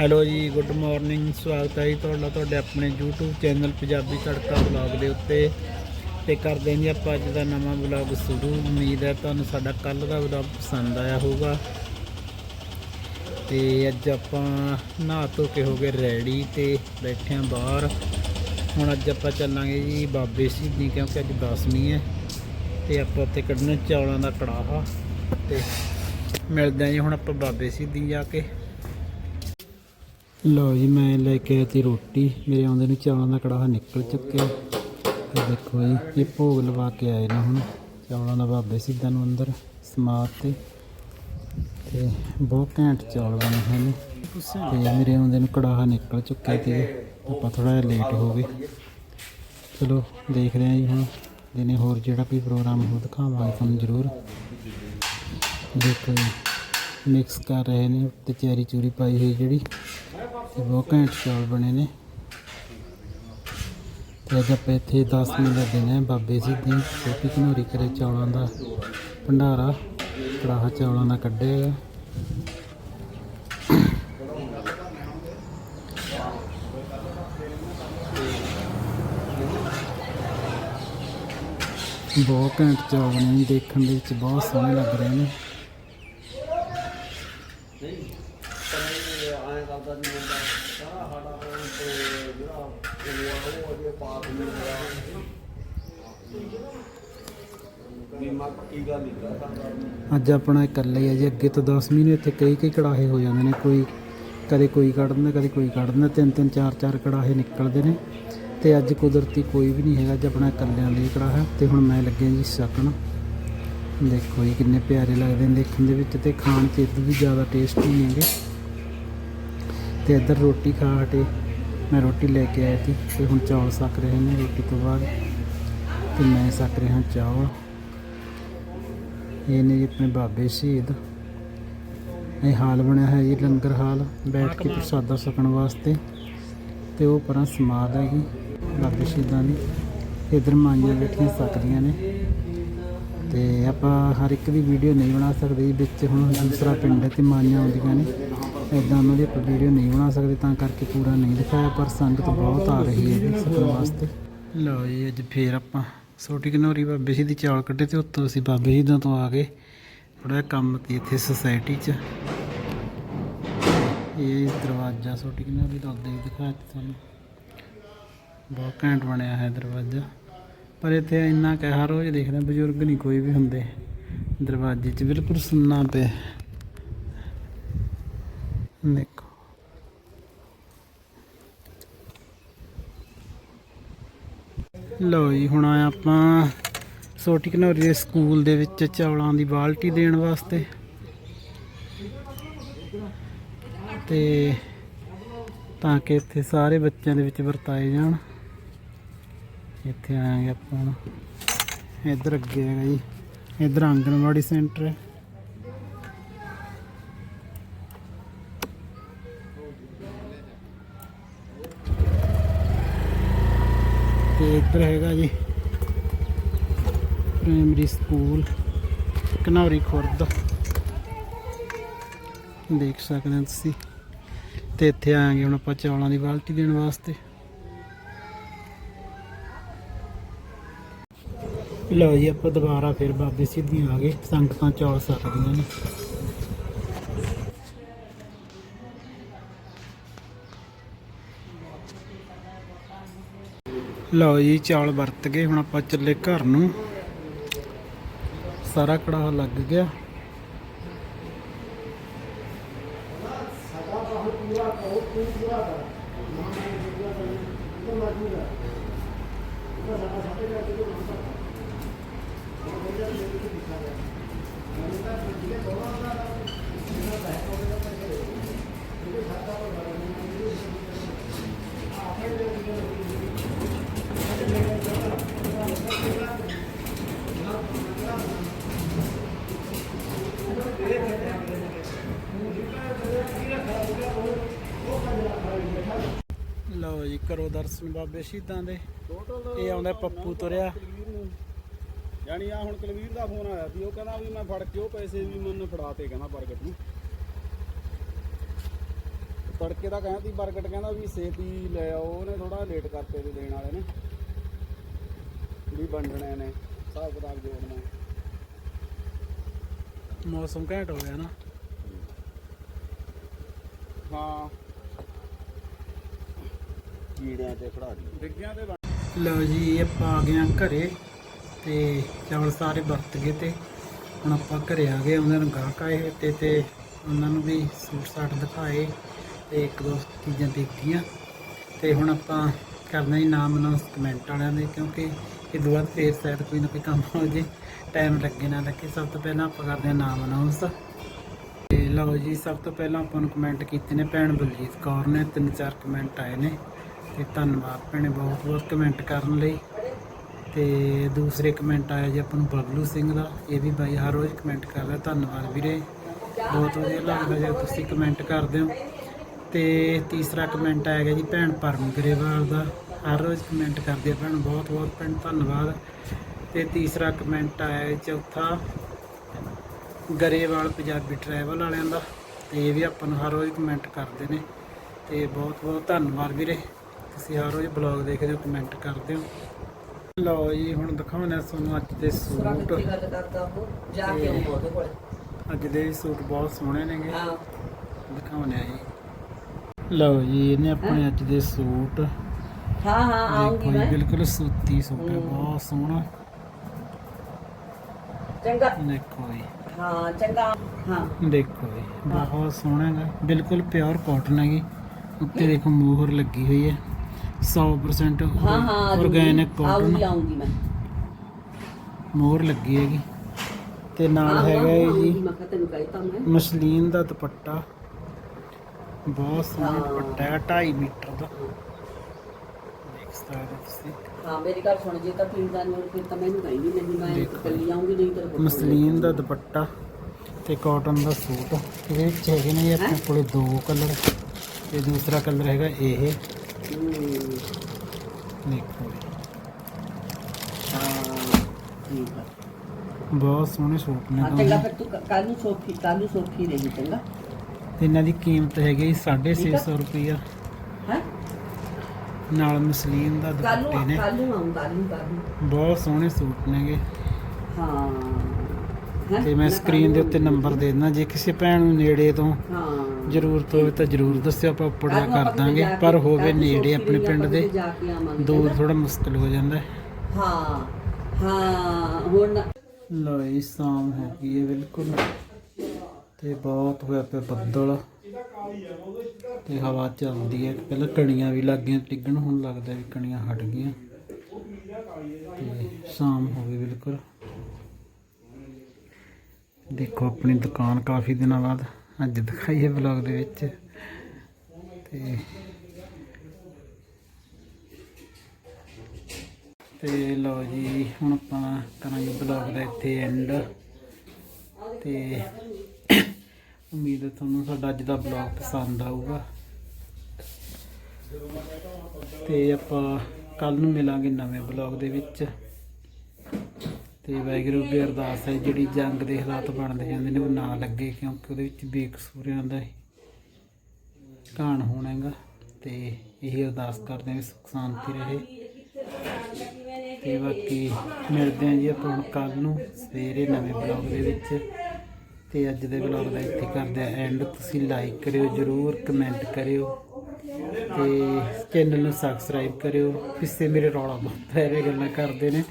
Hello ਜੀ, good morning, ਸਵਾਗਤ ਹੈ ਜੀ ਤੁਹਾਡਾ, ਤੁਹਾਡੇ ਆਪਣੇ YouTube ਚੈਨਲ ਪੰਜਾਬੀ ਤੜਕਾ ਵਲੌਗ ਦੇ ਉੱਤੇ। ਤੇ ਕਰਦੇ ਹਾਂ ਜੀ ਆਪਾਂ ਅੱਜ ਦਾ ਨਵਾਂ ਵਲੌਗ ਸ਼ੁਰੂ। ਉਮੀਦ ਹੈ ਤੁਹਾਨੂੰ ਸਾਡਾ ਕੱਲ ਦਾ ਵਲੌਗ ਪਸੰਦ ਆਇਆ ਹੋਊਗਾ। ਤੇ ਅੱਜ ਆਪਾਂ ਨਹਾ ਧੋ ਕੇ ਹੋ ਗਏ ਰੈਡੀ ਤੇ ਬੈਠੇ ਹਾਂ ਬਾਹਰ। ਹੁਣ ਅੱਜ ਆਪਾਂ ਚੱਲਾਂਗੇ ਜੀ ਬਾਬੇ ਸਿੱਧੀ ਕਿਉਂਕਿ ਅੱਜ ਦਸਵੀਂ ਹੈ। ਤੇ ਆਪਾਂ ਉੱਥੇ ਕੱਢਣਾ ਚੌਲਾਂ ਦਾ ਕੜਾਹਾ। ਤੇ ਮਿਲਦੇ ਹਾਂ ਜੀ ਹੁਣ ਆਪਾਂ ਬਾਬੇ ਸਿੱਧੀ ਜਾ ਕੇ। ਲਓ ਜੀ, ਮੈਂ ਲੈ ਕੇ ਆਈ ਤੀ ਰੋਟੀ। ਮੇਰੇ ਆਉਂਦੇ ਨੂੰ ਚਾਵਲਾਂ ਦਾ ਕੜਾਹਾ ਨਿਕਲ ਚੁੱਕਿਆ। ਤੇ ਦੇਖੋ ਜੀ, ਇਹ ਭੋਗ ਲਵਾ ਕੇ ਆਏ ਨਾ ਹੁਣ। ਚਾਵਲਾਂ ਦਾ ਬਾਬੇ ਸਿੱਧਾ ਨੂੰ ਅੰਦਰ ਸਮਾਧ ਤੇ। ਤੇ ਬਹੁਤ ਘੈਂਟ ਚਾਵਲ ਬਣੇ ਹਨ ਤੇ ਮੇਰੇ ਆਉਂਦੇ ਨੂੰ ਕੜਾਹਾ ਨਿਕਲ ਚੁੱਕਿਆ ਤੇ। ਆਪਾਂ ਥੋੜਾ ਜਿਹਾ ਲੇਟ ਹੋ ਗਏ। ਚਲੋ, ਦੇਖਦੇ ਹਾਂ ਜੀ ਹੁਣ। ਦਿਨੇ ਹੋਰ ਜਿਹੜਾ ਵੀ ਪ੍ਰੋਗਰਾਮ ਹੋ, ਦਿਖਾਵਾਂਗੇ ਤੁਹਾਨੂੰ ਜ਼ਰੂਰ। ਦੇਖੋ ਜੀ ਮਿਕਸ ਕਰ ਰਹੇ ਨੇ। ਤੇ ਚੈਰੀ ਚੂਰੀ ਪਾਈ ਹੋਈ ਜਿਹੜੀ। ਤੇ ਬਹੁਤ ਘੈਂਟ ਚੌਲ ਬਣੇ ਨੇ। ਤੇ ਅੱਜ ਆਪਾਂ ਇੱਥੇ 10 ਮਿੰਟ ਦਾ ਦਿਨ ਹੈ। ਬਾਬੇ ਸਿੱਧੀ ਛੋਟੀ ਘਨੋਰੀ ਕਰੇ ਚੌਲਾਂ ਦਾ ਭੰਡਾਰਾ, ਕੜਾਹਾ ਚੌਲਾਂ ਦਾ ਕੱਢਿਆ ਬਹੁਤ ਘੈਂਟ ਚੌਲ ਬਣੇ ਨੇ। ਦੇਖਣ ਦੇ ਵਿੱਚ ਬਹੁਤ ਸੋਹਣੇ ਲੱਗ ਰਹੇ ਨੇ। ਅੱਜ ਆਪਣਾ ਇਕੱਲੇ ਹੀ ਹੈ ਜੀ, ਅੱਗੇ ਤੋਂ 10 ਮਹੀਨੇ ਇੱਥੇ ਕਈ ਕਈ ਕੜਾਹੇ ਹੋ ਜਾਂਦੇ ਨੇ, ਕੋਈ ਕਦੇ ਕੋਈ ਕੱਢ ਦਿੰਦਾ, ਕਦੇ ਕੋਈ ਕੱਢ ਦਿੰਦਾ, ਤਿੰਨ ਤਿੰਨ, ਚਾਰ ਚਾਰ ਕੜਾਹੇ ਨਿਕਲਦੇ ਨੇ ਤੇ ਅੱਜ ਕੁਦਰਤੀ ਕੋਈ ਵੀ ਨਹੀਂ ਹੈਗਾ, ਅੱਜ ਆਪਣਾ ਇਕੱਲਿਆਂ ਲਈ ਕੜਾਹਾ ਤੇ ਹੁਣ ਮੈਂ ਲੱਗਿਆ ਜੀ ਛਕਣ ਦੇਖੋ ਜੀ ਕਿੰਨੇ ਪਿਆਰੇ ਲੱਗਦੇ ਨੇ ਦੇਖਣ ਦੇ ਵਿੱਚ ਤੇ ਖਾਣ 'ਚ ਇਦੋਂ ਵੀ ਜ਼ਿਆਦਾ ਟੇਸਟੀ ਨੇਗੇ ਤੇ ਇੱਧਰ ਰੋਟੀ ਖਾ ਹਟੇ ਮੈਂ ਰੋਟੀ ਲੈ ਕੇ ਆਇਆ ਸੀ ਤੇ ਹੁਣ ਚੌਲ ਸੱਕ ਰਹੇ ਨੇ ਰੋਟੀ ਤੋਂ ਬਾਅਦ। ਤੇ ਮੈਂ ਸੱਕ ਰਿਹਾ ਚੌਲ। ਇਹ ਨੇ ਜੀ ਆਪਣੇ ਬਾਬੇ ਸ਼ਹੀਦ। ਇਹ ਹਾਲ ਬਣਿਆ ਹੈ ਜੀ, ਲੰਗਰ ਹਾਲ, ਬੈਠ ਕੇ ਪ੍ਰਸਾਦਾ ਛਕਣ ਵਾਸਤੇ। ਤੇ ਉਹ ਪਰਾਂ ਸਮਾਦ ਹੈਗੀ, ਬਾਬੇ ਸ਼ਹੀਦਾਂ ਦੀ। ਇਧਰ ਮਾਈਆਂ ਬੈਠੀਆਂ ਸਕਦੀਆਂ ਨੇ। ਤੇ ਆਪਾਂ ਹਰ ਇੱਕ ਦੀ ਵੀਡੀਓ ਨਹੀਂ ਬਣਾ ਸਕਦੇ ਜੀ, ਵਿੱਚ ਹੁਣ ਦੂਸਰਾ ਪਿੰਡ ਹੈ ਤੇ ਮਾਈਆਂ ਆਉਂਦੀਆਂ ਨੇ। ਇਦਾਂ ਉਹਨਾਂ ਦੀ ਆਪਾਂ ਵੀਡੀਓ ਨਹੀਂ ਬਣਾ ਸਕਦੇ ਤਾਂ ਕਰਕੇ ਪੂਰਾ ਨਹੀਂ ਦਿਖਾਇਆ ਪਰ ਸੰਗਤ ਬਹੁਤ ਆ ਰਹੀ ਹੈ ਜੀ ਸਕਣ ਵਾਸਤੇ। ਲਓ ਜੀ ਅੱਜ ਫੇਰ ਆਪਾਂ ਛੋਟੀ ਘਨੌਰੀ ਬਾਬੇ ਜੀ ਦੀ ਚਾਲ ਕੱਢੇ ਤੇ ਉੱਤੋਂ ਅਸੀਂ ਬਾਬੇ ਜੀ ਤੋਂ ਆ ਗਏ। ਥੋੜਾ ਜਿਹਾ ਕੰਮ ਤੀ ਇੱਥੇ ਸੁਸਾਇਟੀ 'ਚ। ਇਹ ਦਰਵਾਜ਼ਾ ਛੋਟੀ ਘਨੌਰੀ ਦਾ ਉੱਦਾਂ ਹੀ ਦਿਖਾਇਆ ਤੀ ਤੁਹਾਨੂੰ। ਬਹੁਤ ਘੈਂਟ ਬਣਿਆ ਹੈ ਦਰਵਾਜ਼ਾ। ਪਰ ਇੱਥੇ ਇੰਨਾ ਕਹਿ ਹਰ ਰੋਜ਼ ਦੇਖਦੇ ਬਜ਼ੁਰਗ ਨਹੀਂ ਕੋਈ ਵੀ ਹੁੰਦੇ। ਦਰਵਾਜ਼ੇ 'ਚ ਬਿਲਕੁਲ ਸੁੰਨਾ ਪਿਆ। ਦੇਖੋ ਲਓ ਜੀ, ਹੁਣ ਆਏ ਆਪਾਂ ਛੋਟੀ ਘਨੌਰੀ ਦੇ ਸਕੂਲ ਦੇ ਵਿੱਚ ਚੌਲਾਂ ਦੀ ਬਾਲਟੀ ਦੇਣ ਵਾਸਤੇ। ਤੇ ਤਾਂ ਕਿ ਇੱਥੇ ਸਾਰੇ ਬੱਚਿਆਂ ਦੇ ਵਿੱਚ ਵਰਤਾਏ ਜਾਣ। ਇੱਥੇ ਆਵਾਂਗੇ ਆਪਾਂ ਇੱਧਰ ਅੱਗੇ ਹੈਗਾ ਜੀ, ਇੱਧਰ ਆਂਗਣਵਾੜੀ ਸੈਂਟਰ ਹੈ। ਤੇ ਇੱਧਰ ਹੈਗਾ ਜੀ ਪ੍ਰਾਇਮਰੀ ਸਕੂਲ ਕਨੌਰੀ ਖੁਰਦ। ਦੇਖ ਸਕਦੇ ਹੋ ਤੁਸੀਂ। ਤੇ ਇੱਥੇ ਆਵਾਂਗੇ ਹੁਣ ਆਪਾਂ ਚੌਲਾਂ ਦੀ ਬਾਲਟੀ ਦੇਣ ਵਾਸਤੇ। ਲਓ ਜੀ, ਆਪਾਂ ਦੁਬਾਰਾ ਫਿਰ ਬਾਬੇ ਸਿੱਧੀ ਆ ਗਏ। ਸੰਗਤਾਂ ਚੌਲ ਸਕਦੀਆਂ ਨੇ। ਲਓ ਜੀ ਚਾਲ ਵਰਤ ਗਏ ਹੁਣ ਆਪਾਂ ਚੱਲੇ ਘਰ ਨੂੰ। ਸਾਰਾ ਕੜਾਹ ਲੱਗ ਗਿਆ। ਲਓ ਜੀ ਕਰੋ ਦਰਸ਼ਨ ਬਾਬੇ ਸ਼ਹੀਦਾਂ ਦੇ। ਇਹ ਆਉਂਦਾ ਪੱਪੂ ਤੁਰਿਆ। ਯਾਨੀ ਆ ਹੁਣ ਕੁਲਵੀਰ ਦਾ ਫੋਨ ਆਇਆ ਸੀ ਉਹ ਕਹਿੰਦਾ ਵੀ ਮੈਂ ਫੜ ਕੇ ਉਹ ਪੈਸੇ ਵੀ ਮੈਨੂੰ ਫੜਾਤੇ ਕਹਿੰਦਾ ਪ੍ਰਗਟ ਨੂੰ। ਤੜਕੇ ਦਾ ਕਹਿੰਦਾ ਸੀ ਬਰਗਟ ਕਹਿੰਦਾ ਵੀ ਛੇਤੀ ਲੈ ਆਓ ਉਹਨੇ ਥੋੜਾ ਲੇਟ ਕਰਤੇ ਤੇ ਦੇਣ ਵਾਲੇ ਨੇ। ਵੀ ਵੰਡਣੇ ਨੇ ਹਿਸਾਬ ਕਿਤਾਬ ਜੋੜਨਾ ਮੌਸਮ ਘੈਂਟ ਹੋ ਗਿਆ ਨਾ। ਹਾਂ। ਕੀੜਿਆਂ ਤੇ ਖੜਾ ਦੀ ਡਿੱਗਿਆਂ ਤੇ ਬਣ- ਲਓ ਜੀ ਆਪਾਂ ਆ ਗਏ ਹਾਂ ਘਰੇ ਤੇ ਚਾਵਲ ਸਾਰੇ ਵਰਤ ਗਏ ਤੇ ਹੁਣ ਆਪਾਂ ਘਰੇ ਆ ਗਏ ਉਹਨਾਂ ਨੂੰ ਗਾਹਕ ਆਏ ਤੇ ਤੇ ਉਹਨਾਂ ਨੂੰ ਵੀ ਸੂਟ ਸਾਟ ਦਿਖਾਏ ਤੇ ਇੱਕ ਦੋ ਚੀਜ਼ਾਂ ਦੇਖੀਆਂ। ਤੇ ਹੁਣ ਆਪਾਂ ਕਰਨਾ ਹੀ ਨਾਮ ਅਨਾਉਂਸ ਕਮੈਂਟ ਵਾਲਿਆਂ ਦੇ ਕਿਉਂਕਿ ਇਹ ਤੋਂ ਬਾਅਦ ਫੇਰ ਸ਼ਾਇਦ ਕੋਈ ਨਾ ਕੋਈ ਕੰਮ ਹੋ ਜੇ ਟਾਈਮ ਲੱਗੇ ਨਾ ਲੱਗੇ। ਸਭ ਤੋਂ ਪਹਿਲਾਂ ਆਪਾਂ ਕਰਦੇ ਹਾਂ ਨਾਮ ਅਨਾਉਂਸ ਤੇ ਲਓ ਜੀ ਸਭ ਤੋਂ ਪਹਿਲਾਂ ਆਪਾਂ ਨੂੰ ਕਮੈਂਟ ਕੀਤੇ ਨੇ ਭੈਣ ਬਲਜੀਤ ਕੌਰ ਨੇ ਤਿੰਨ ਚਾਰ ਕਮੈਂਟ ਆਏ ਨੇ। ਤੇ ਧੰਨਵਾਦ ਭੈਣੇ ਬਹੁਤ ਬਹੁਤ ਕਮੈਂਟ ਕਰਨ ਲਈ। ਤੇ ਦੂਸਰੇ ਕਮੈਂਟ ਆਇਆ ਜੀ ਆਪਾਂ ਨੂੰ ਬਬਲੂ ਸਿੰਘ ਦਾ, ਇਹ ਵੀ ਬਾਈ ਹਰ ਰੋਜ਼ ਕਮੈਂਟ ਕਰਦਾ ਧੰਨਵਾਦ ਵੀਰੇ। ਬਹੁਤ ਵਧੀਆ ਲੱਗਦਾ ਜੇ ਤੁਸੀਂ ਕਮੈਂਟ ਕਰਦੇ ਹੋ। ਤੇ ਤੀਸਰਾ ਕਮੈਂਟ ਆਇਆ ਗਿਆ ਜੀ ਭੈਣ ਪਰਮ ਗਰੇਵਾਲ ਦਾ, ਹਰ ਰੋਜ਼ ਕਮੈਂਟ ਕਰਦੇ ਆ ਭੈਣ, ਬਹੁਤ ਬਹੁਤ ਭੈਣ, ਧੰਨਵਾਦ। ਤੇ ਤੀਸਰਾ ਕਮੈਂਟ ਆਇਆ ਚੌਥਾ, ਗਰੇਵਾਲ ਪੰਜਾਬੀ ਟਰੈਵਲ ਵਾਲਿਆਂ ਦਾ, ਤੇ ਇਹ ਵੀ ਆਪਾਂ ਨੂੰ ਹਰ ਰੋਜ਼ ਕਮੈਂਟ ਕਰਦੇ ਨੇ। ਤੇ ਬਹੁਤ ਬਹੁਤ ਧੰਨਵਾਦ ਵੀਰੇ। ਤੁਸੀਂ ਹਰ ਰੋਜ਼ ਬਲੌਗ ਦੇਖਦੇ ਹੋ ਕਮੈਂਟ ਕਰਦੇ ਹੋ। ਲਓ ਜੀ ਹੁਣ ਦਿਖਾਉਣਾ ਤੁਹਾਨੂੰ ਅੱਜ ਦੇ ਸੂਟ। ਅੱਜ ਦੇ ਸੂਟ ਬਹੁਤ ਸੋਹਣੇ ਨੇਗੇ। ਹਾਂ। ਦਿਖਾਉਣੇ ਜੀ। ਲਓ ਜੀ ਇਹਨੇ ਆਪਣੇ ਅੱਜ ਦੇ ਸੂਟ। ਹਾਂ ਹਾਂ ਆਉਂਗੀ ਮੈਂ। ਬਿਲਕੁਲ ਸੂਤੀ ਸੂਟ ਹੈ ਬਹੁਤ ਸੋਹਣਾ। ਚੰਗਾ। ਦੇਖੋ ਜੀ। ਹਾਂ ਚੰਗਾ। ਹਾਂ। ਦੇਖੋ ਜੀ ਬਹੁਤ ਸੋਹਣਾ ਹੈਗਾ। ਬਿਲਕੁਲ ਪਿਓਰ ਕਾਟਨ ਹੈਗੀ। ਉੱਤੇ ਦੇਖੋ ਮੋਹਰ ਲੱਗੀ ਹੋਈ ਹੈ। 100% ਹਾਂ ਹਾਂ ਆਰਗੈਨਿਕ ਆਉਂਗੀ ਕਾਟਨ ਆਉਂਗੀ ਮੈਂ। ਮੋਹਰ ਲੱਗੀ ਹੈਗੀ। ਤੇ ਨਾਲ ਹੈਗਾ ਇਹ ਆਉਂਗੀ, ਜੀ ਮਸਲੀਨ ਦਾ ਦੁਪੱਟਾ। ਬਹੁਤ ਸੋਹਣਾ ਹਾਂ। ਦੁਪੱਟਾ ਹੈ 2.5 ਮੀਟਰ ਦਾ। ਦੇਖ ਸਕਦੇ ਹੋ ਤੁਸੀਂ। ਹਾਂ ਮੇਰੀ ਗੱਲ ਸੁਣ ਜੇ ਤਾਂ ਪੀਂਦਾ ਨਹੀਂ ਫਿਰ ਤਾਂ ਮੈਨੂੰ ਕਹਿੰਦੀ ਨਹੀਂ ਮੈਂ ਦੇਖੋ। ਇਕੱਲੀ ਆਉਂਗੀ ਨਹੀਂ ਤੇਰੇ ਕੋਲ ਮਸਲੀਨ ਦਾ ਦੁਪੱਟਾ ਤੇ ਕਾਟਨ ਦਾ ਸੂਟ। ਇਹਦੇ ਵਿੱਚ ਹੈਗੇ ਨੇ ਆਪਣੇ ਕੋਲੇ ਦੋ ਕਲਰ ਤੇ ਦੂਸਰਾ ਕਲਰ ਹੈਗਾ ਇਹ। ਹੂੰ, ਦੇਖੋ ਜੀ। ਹਾਂ ਠੀਕ ਆ ਬਹੁਤ ਸੋਹਣੇ ਸੂਟ ਨੇ ਹਾਂ। ਚੰਗਾ ਫਿਰ ਤੂੰ ਕੱਲ ਨੂੰ ਸੋਫੀ ਕੱਲ ਨੂੰ ਸੋਫੀ ਰਹੀ ਚੰਗਾ। ਤੇ ਇਹਨਾਂ ਦੀ ਕੀਮਤ ਹੈਗੀ 650 ਰੁਪਈਆ। ਹੈ? ਨਾਲ ਮਸਲੀਨ ਦਾ ਦੁਪੱਟੇ ਨੂੰ। ਕੱਲ ਨੂੰ ਆਉਂ ਕੱਲ ਨੂੰ। ਬਹੁਤ ਸੋਹਣੇ ਸੂਟ ਨੇਗੇ। ਹੈਂ? ਤੇ ਮੈਂ ਸਕਰੀਨ ਦੇ ਉੱਤੇ ਨੰਬਰ ਦੇ ਦਿੰਦਾ ਜੇ ਕਿਸੇ ਭੈਣ ਨੂੰ ਨੇੜੇ ਤੋਂ ਹਾਂ। ਜ਼ਰੂਰਤ ਹੋਵੇ ਤਾਂ ਜ਼ਰੂਰ ਦੱਸਿਓ ਆਪਾਂ ਨੂੰ ਕਰ ਦਾਂਗੇ ਪਰ ਹੋਵੇ ਨੇੜੇ ਆਪਣੇ ਪਿੰਡ ਦੇ ਦੂਰ? ਥੋੜਾ ਮੁਸ਼ਕਲ ਹੋ ਜਾਂਦਾ। ਹੈ ਹਾਂ ਹੁਣ ਲੋ ਇਹ ਸ਼ਾਮ ਹੋ ਗਈ ਹੈ ਬਿਲਕੁਲ। ਤੇ ਬਹੁਤ ਹੋਇਆ ਪਿਆ ਬੱਦਲ। ਤੇ ਹਵਾ ਚੱਲਦੀ ਹੈ। ਪਹਿਲਾਂ ਕਣੀਆਂ ਵੀ ਲੱਗ ਗਈਆਂ ਡਿੱਗਣ ਹੁਣ ਲੱਗਦਾ ਵੀ ਕਣੀਆਂ ਹਟ ਗਈਆਂ। ਤੇ ਸ਼ਾਮ ਹੋ ਗਈ ਬਿਲਕੁਲ। ਦੇਖੋ, ਆਪਣੀ ਦੁਕਾਨ ਕਾਫੀ ਦਿਨਾਂ ਬਾਅਦ ਅੱਜ ਦਿਖਾਈ ਹੈ ਵਲੌਗ ਦੇ ਵਿੱਚ। ਤੇ ਤੇ ਲਓ ਜੀ, ਹੁਣ ਆਪਾਂ ਕਰਾਂਗੇ ਬਲੌਗ ਦਾ ਇੱਥੇ ਐਂਡ ਤੇ ਉਮੀਦ ਹੈ ਤੁਹਾਨੂੰ ਸਾਡਾ ਅੱਜ ਦਾ ਬਲੌਗ ਪਸੰਦ ਆਊਗਾ। ਤੇ ਆਪਾਂ ਕੱਲ ਨੂੰ ਮਿਲਾਂਗੇ ਨਵੇਂ ਬਲੌਗ ਦੇ ਵਿੱਚ। ਤੇ ਵਾਹਿਗੁਰੂ ਅੱਗੇ ਅਰਦਾਸ ਹੈ, ਜਿਹੜੀ ਜੰਗ ਦੇ ਹਾਲਾਤ ਬਣਦੇ ਜਾਂਦੇ ਨੇ ਉਹ ਨਾ ਲੱਗੇ, ਕਿਉਂਕਿ ਉਹਦੇ ਵਿੱਚ ਬੇਕਸੂਰਿਆਂ ਦਾ ਹੀ ਹੋਣਾ ਹੈਗਾ ਤੇ ਇਹ ਅਰਦਾਸ ਕਰਦੇ ਹਾਂ ਵੀ ਸੁਖ, ਸ਼ਾਂਤੀ ਰਹੇ। ਤੇ ਬਾਕੀ ਮਿਲਦੇ ਹਾਂ ਜੀ ਆਪਾਂ ਹੁਣ ਕੱਲ ਨੂੰ ਸਵੇਰੇ ਨਵੇਂ ਬਲੌਗ ਦੇ ਵਿੱਚ। ਤੇ ਅੱਜ ਦੇ ਬਲੌਗ ਦਾ ਇੱਥੇ ਕਰਦੇ ਆ ਐਂਡ ਤੁਸੀਂ ਲਾਈਕ ਕਰਿਓ, ਜਰੂਰ ਕਮੈਂਟ ਕਰਿਓ। ਤੇ ਚੈਨਲ ਨੂੰ ਸਬਸਕ੍ਰਾਈਬ ਕਰਿਓ। ਪਿੱਛੇ ਮੇਰੇ ਰੌਲਾ ਬਹੁਤ ਪੈ ਰਿਹਾ ਗੱਲਾਂ ਕਰਦੇ ਨੇ।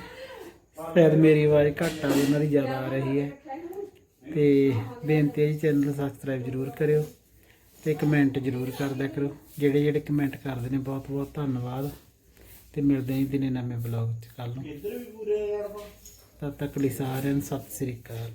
ਸ਼ਾਇਦ ਮੇਰੀ ਆਵਾਜ਼ ਘੱਟ ਆ ਰਹੀ ਉਹਨਾਂ ਦੀ ਜ਼ਿਆਦਾ ਆ ਰਹੀ ਹੈ। ਤੇ ਬੇਨਤੀ ਹੈ ਜੀ ਚੈਨਲ ਨੂੰ ਸਬਸਕ੍ਰਾਈਬ ਜਰੂਰ ਕਰਿਓ ਤੇ ਕਮੈਂਟ ਜਰੂਰ ਕਰਦਿਆ ਕਰੋ। ਜਿਹੜੇ ਜਿਹੜੇ ਕਮੈਂਟ ਕਰਦੇ ਨੇ, ਬਹੁਤ ਬਹੁਤ ਧੰਨਵਾਦ। ਤੇ ਮਿਲਦੇ ਹਾਂ ਜੀ ਦਿਨੇ ਨਵੇਂ ਬਲੌਗ ਚ ਕੱਲ ਨੂੰ। ਤਦ ਤੱਕ ਲਈ ਸਾਰਿਆਂ ਨੂੰ ਸਤਿ ਸ੍ਰੀ ਅਕਾਲ।